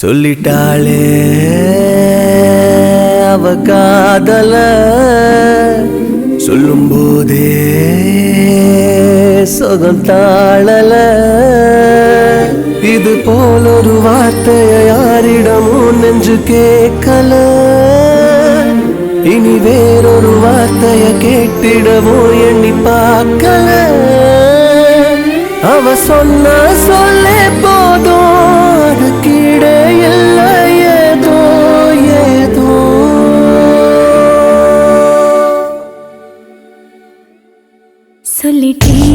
சொல்லிட்டாளே அவ காதல சொல்லும் போதே சொகம் தாழல. இது போல ஒரு வார்த்தைய யாரிடமும் நெஞ்சு கேட்கல. இனி வேறொரு வார்த்தைய கேட்டிடவோ எண்ணி பார்க்கல. அவ சொன்ன சொல்லிட்டேன்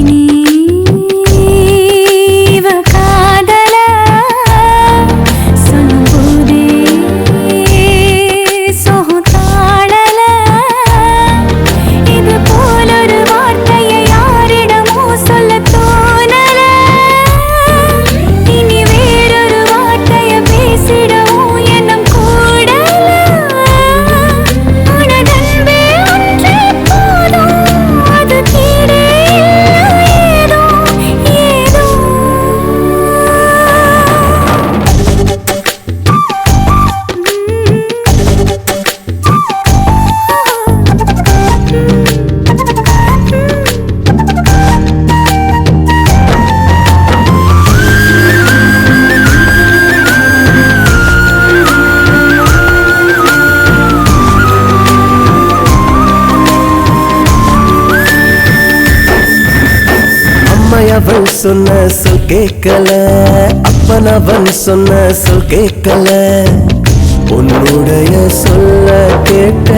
சொன்ன சொல் கேட்கல. அப்பன் அவன் சொன்ன சொல் கேட்கல. உன்னுடைய சொல்ல கேட்ட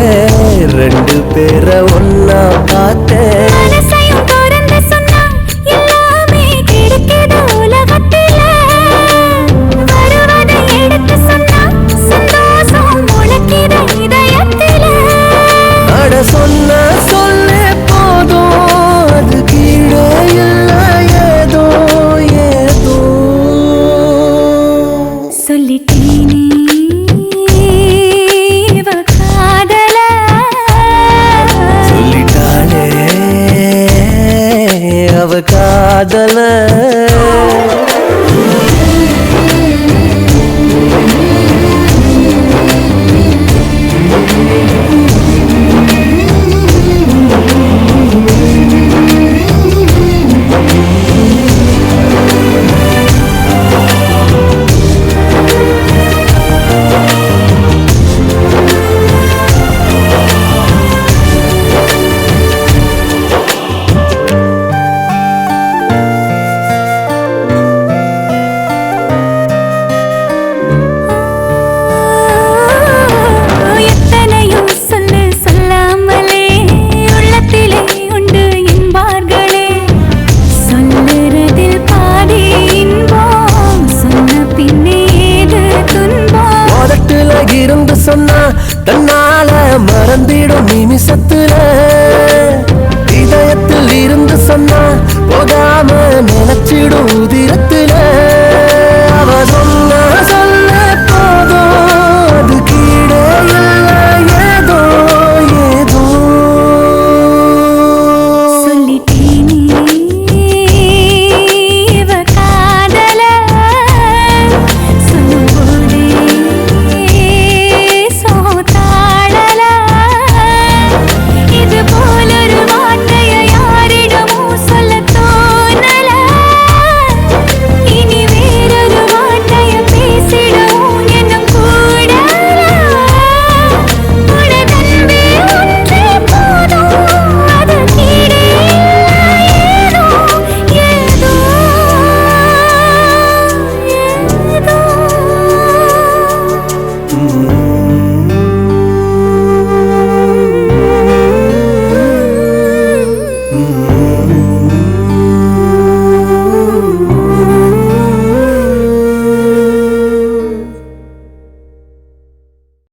அவ காதல? சொன்னா தன்னால மறந்திடும் நிமிஷத்துல.